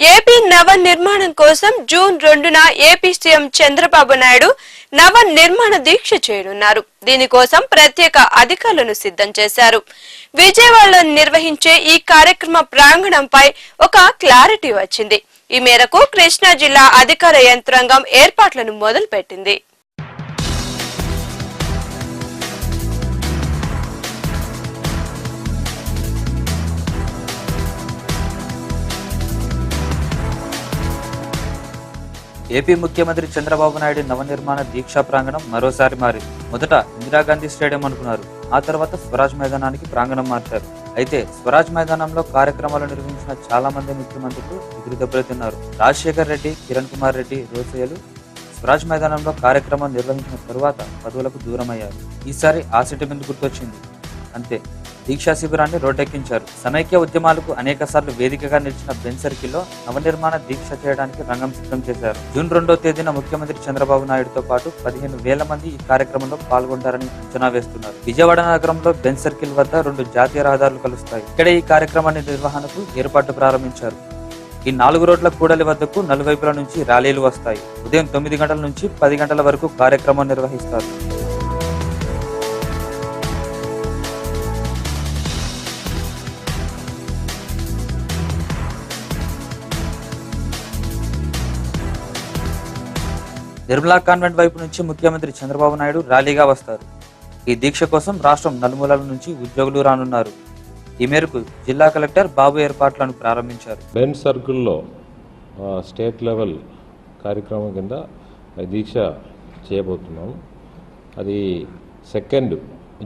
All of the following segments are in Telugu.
ఏపీ నవ నిర్మాణం కోసం జూన్ రెండున ఏపీ సీఎం చంద్రబాబు నాయుడు నవ నిర్మాణ దీక్ష చేయనున్నారు. దీనికోసం ప్రత్యేక అధికారులను సిద్ధం చేశారు. విజయవాడలో నిర్వహించే ఈ కార్యక్రమ ప్రాంగణంపై ఒక క్లారిటీ వచ్చింది. ఈ మేరకు కృష్ణా జిల్లా అధికార యంత్రాంగం ఏర్పాట్లను మొదలుపెట్టింది. ఏపీ ముఖ్యమంత్రి చంద్రబాబు నాయుడు నవనిర్మాణ దీక్షా ప్రాంగణం మరోసారి మారింది. మొదట ఇందిరాగాంధీ స్టేడియం అనుకున్నారు. ఆ తర్వాత స్వరాజ్ మైదానానికి ప్రాంగణం మార్చారు. అయితే స్వరాజ్ మైదానంలో కార్యక్రమాలు నిర్వహించిన చాలా మంది ముఖ్యమంత్రులు ఎదురు దెబ్బలు తిన్నారు. రాజశేఖర్ రెడ్డి కిరణ్ కుమార్ రెడ్డి రోసయ్యలు స్వరాజ్ మైదానంలో కార్యక్రమం నిర్వహించిన తరువాత పదవులకు దూరమయ్యారు. ఈసారి ఆ సెంటిమెంట్ గుర్తొచ్చింది. అంతే. దీక్షా శిబిరాన్ని రోడ్డెక్కించారు. సమైక్య ఉద్యమాలకు అనేక సార్లు వేదికగా నిలిచిన బెన్ సర్కిల్లో నవనిర్మాణ దీక్ష చేయడానికి రంగం సిద్ధం చేశారు. జూన్ రెండో తేదీన ముఖ్యమంత్రి చంద్రబాబు నాయుడుతో పాటు పదిహేను వేల మంది ఈ కార్యక్రమంలో పాల్గొంటారని అంచనా వేస్తున్నారు. విజయవాడ నగరంలో బెన్ సర్కిల్ వద్ద రెండు జాతీయ రహదారులు కలుస్తాయి. ఇక్కడ ఈ కార్యక్రమాన్ని నిర్వహణకు ఏర్పాటు ప్రారంభించారు. ఈ నాలుగు రోడ్ల కూడలి వద్దకు నలువైపుల నుంచి ర్యాలీలు వస్తాయి. ఉదయం తొమ్మిది గంటల నుంచి పది గంటల వరకు కార్యక్రమం నిర్వహిస్తారు. నిర్మలా కాన్వెంట్ వైపు నుంచి ముఖ్యమంత్రి చంద్రబాబు నాయుడు ర్యాలీగా వస్తారు. ఈ దీక్ష కోసం రాష్ట్రం నలుమూలల నుంచి ఉద్యోగులు రానున్నారు. ఈ మేరకు జిల్లా కలెక్టర్ బాబు ఏర్పాట్లను ప్రారంభించారు. బెన్ సర్కిల్లో స్టేట్ లెవెల్ కార్యక్రమం కింద దీక్ష చేయబోతున్నాం. అది సెకండ్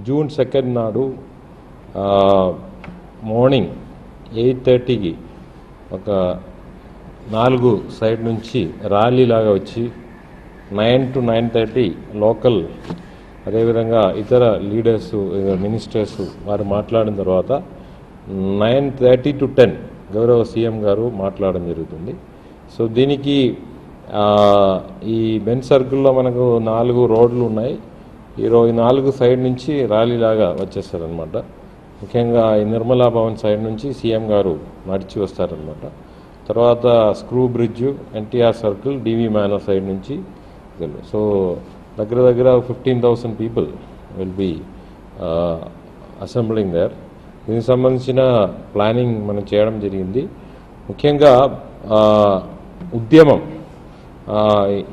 జూన్ సెకండ్ నాడు మార్నింగ్ ఎయిట్ థర్టీకి ఒక నాలుగు సైడ్ నుంచి ర్యాలీ లాగా వచ్చి nine to nine thirty local అదేవిధంగా ఇతర లీడర్స్ మినిస్టర్స్ వారు మాట్లాడిన తర్వాత నైన్ థర్టీ టు టెన్ గౌరవ సీఎం గారు మాట్లాడడం జరుగుతుంది. సో దీనికి ఈ బెన్ సర్కిల్లో మనకు నాలుగు రోడ్లు ఉన్నాయి. ఈ రో నాలుగు సైడ్ నుంచి ర్యాలీ లాగా వచ్చేస్తారనమాట ముఖ్యంగా ఈ నిర్మలా భవన్ సైడ్ నుంచి సీఎం గారు నడిచి వస్తారనమాట తర్వాత screw bridge NTR circle DV manor side నుంచి సో దగ్గర దగ్గర fifteen thousand people will be assembling there దీనికి సంబంధించిన ప్లానింగ్ మనం చేయడం జరిగింది. ముఖ్యంగా ఉద్యమం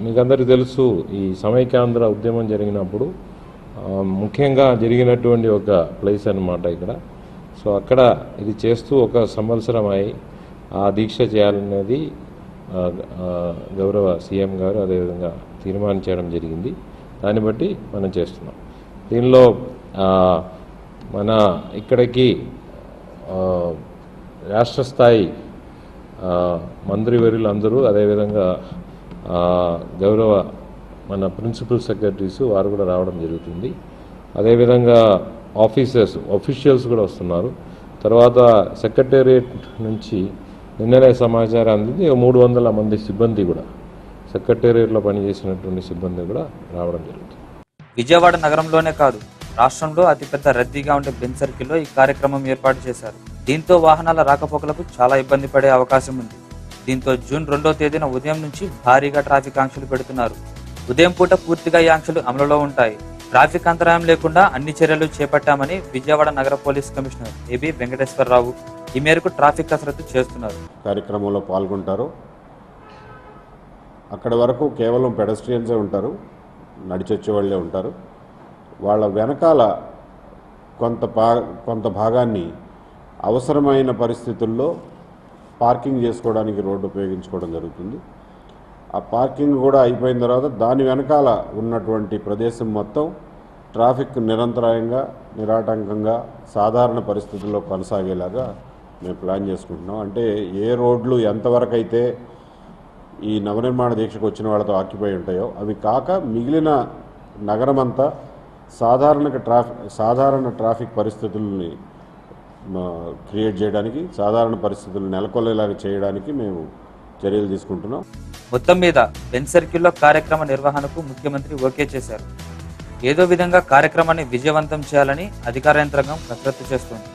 మీకందరికీ తెలుసు ఈ సమైక్యాంధ్ర ఉద్యమం జరిగినప్పుడు ముఖ్యంగా జరిగినటువంటి ఒక ప్లేస్ అనమాట ఇక్కడ. సో అక్కడ ఇది చేస్తూ ఒక సంవత్సరం అయి ఆ దీక్ష చేయాలనేది గౌరవ సీఎం గారు అదేవిధంగా తీర్మానించడం జరిగింది. దాన్ని బట్టి మనం చేస్తున్నాం. దీనిలో మన ఇక్కడికి రాష్ట్రస్థాయి రాష్ట్ర స్థాయి మంత్రివర్యులు అందరూ అదేవిధంగా గౌరవ మన ప్రిన్సిపల్ సెక్రటరీస్ వారు కూడా రావడం జరుగుతుంది. అదేవిధంగా ఆఫీసర్స్ అఫీషియల్స్ కూడా వస్తున్నారు. తర్వాత సెక్రటేరియట్ నుంచి నిన్ననే సమాచారం అందింది మూడు వందల మంది సిబ్బంది కూడా సెక్రటేరియట్లో పనిచేసినటువంటి సిబ్బంది కూడా రావడం జరుగుతుంది. విజయవాడ నగరంలోనే కాదు రాష్ట్రంలో అతిపెద్ద రద్దీగా ఉండే బెన్ సర్కిల్లో ఈ కార్యక్రమం ఏర్పాటు చేశారు. దీంతో వాహనాల రాకపోకలకు చాలా ఇబ్బంది పడే అవకాశం ఉంది. దీంతో జూన్ రెండో తేదీన ఉదయం నుంచి భారీగా ట్రాఫిక్ ఆంక్షలు పెడుతున్నారు. ఉదయం పూట పూర్తిగా ఈ ఆంక్షలు అమలులో ఉంటాయి. ట్రాఫిక్ అంతరాయం లేకుండా అన్ని చర్యలు చేపట్టామని విజయవాడ నగర పోలీస్ కమిషనర్ ఏబి వెంకటేశ్వరరావు ఈ మేరకు ట్రాఫిక్ కసరత్తు చేస్తున్నారు. కార్యక్రమంలో పాల్గొంటారు. అక్కడ వరకు కేవలం పెడస్ట్రియన్సే ఉంటారు. నడిచొచ్చే వాళ్ళే ఉంటారు. వాళ్ళ వెనకాల కొంత పా కొంత భాగాన్ని అవసరమైన పరిస్థితుల్లో పార్కింగ్ చేసుకోవడానికి రోడ్డు ఉపయోగించుకోవడం జరుగుతుంది. ఆ పార్కింగ్ కూడా అయిపోయిన తర్వాత దాని వెనకాల ఉన్నటువంటి ప్రదేశం మొత్తం ట్రాఫిక్ నిరంతరాయంగా నిరాటంకంగా సాధారణ పరిస్థితుల్లో కొనసాగేలాగా మేము ప్లాన్ చేసుకుంటున్నాం. అంటే ఏ రోడ్లు ఎంతవరకు అయితే ఈ నవనిర్మాణ దీక్షకు వచ్చిన వాళ్ళతో ఆక్యుపై ఉంటాయో అవి కాక మిగిలిన నగరమంతా సాధారణ ట్రాఫిక్ సాధారణ ట్రాఫిక్ పరిస్థితుల్ని క్రియేట్ చేయడానికి సాధారణ పరిస్థితులు నెలకొల్లేలాగా చేయడానికి మేము చర్యలు తీసుకుంటున్నాం. మొత్తం మీద బెన్ సర్కిల్లో కార్యక్రమ నిర్వహణకు ముఖ్యమంత్రి ఓకే చేశారు. ఏదో విధంగా కార్యక్రమాన్ని విజయవంతం చేయాలని అధికార యంత్రాంగం కసరత్తు చేస్తోంది.